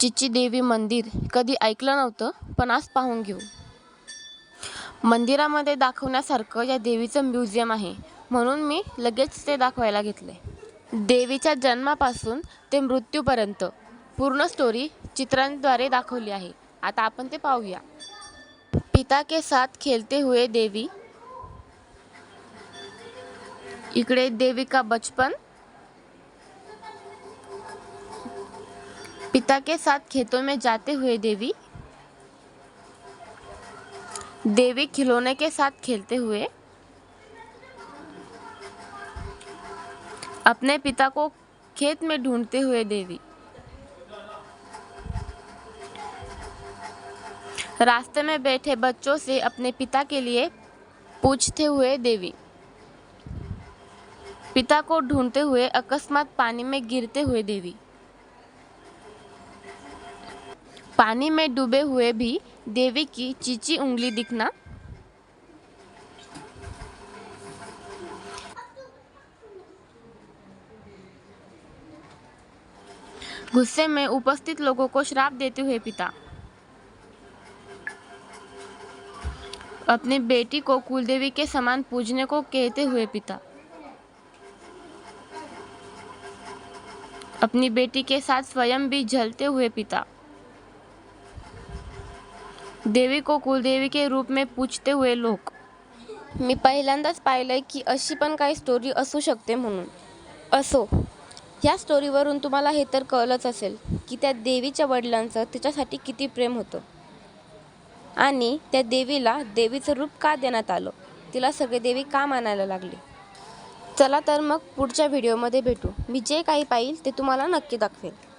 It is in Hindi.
चिची देवी मंदिर. कधी ऐकलं नव्हतं पण आज पाहून घेऊ. मंदिरामध्ये दाखवण्यासारखं या देवीचं म्युझियम आहे म्हणून मी लगेच ते दाखवायला घेतले. देवीच्या जन्मापासून ते मृत्यूपर्यंत पूर्ण स्टोरी चित्रांद्वारे दाखवली आहे. आता आपण ते पाहूया. पिता के साथ खेलते हुए देवी. इकडे देवी का बचपन पिता के साथ खेतों में जाते हुए देवी देवी खिलौने के साथ खेलते हुए अपने पिता को खेत में ढूंढते हुए देवी। रास्ते में बैठे बच्चों से अपने पिता के लिए पूछते हुए देवी, पिता को ढूंढते हुए अकस्मात पानी में गिरते हुए देवी। पानी में डूबे हुए भी देवी की चीची उंगली दिखना। गुस्से में उपस्थित लोगों को श्राप देते हुए पिता। अपनी बेटी को कुलदेवी के समान पूजने को कहते हुए पिता। अपनी बेटी के साथ स्वयं भी जलते हुए पिता। देवी को कुलदेवी के रूप में पूजते हुए लोक। मी पहिल्यांदाच पाहिलंय की अशी पण काही स्टोरी असू शकते म्हणून. असो ह्या स्टोरीवरून तुम्हाला हे तर कळलंच असेल की त्या देवीच्या वडिलांचं तिच्यासाठी किती प्रेम होतं. आणि त्या देवीला देवीचं रूप का देण्यात आलं? तिला सगळे देवी का मानायला लागले? चला तर मग पुढच्या व्हिडिओमध्ये भेटू. मी जे काही पाहिल ते तुम्हाला नक्की दाखवेल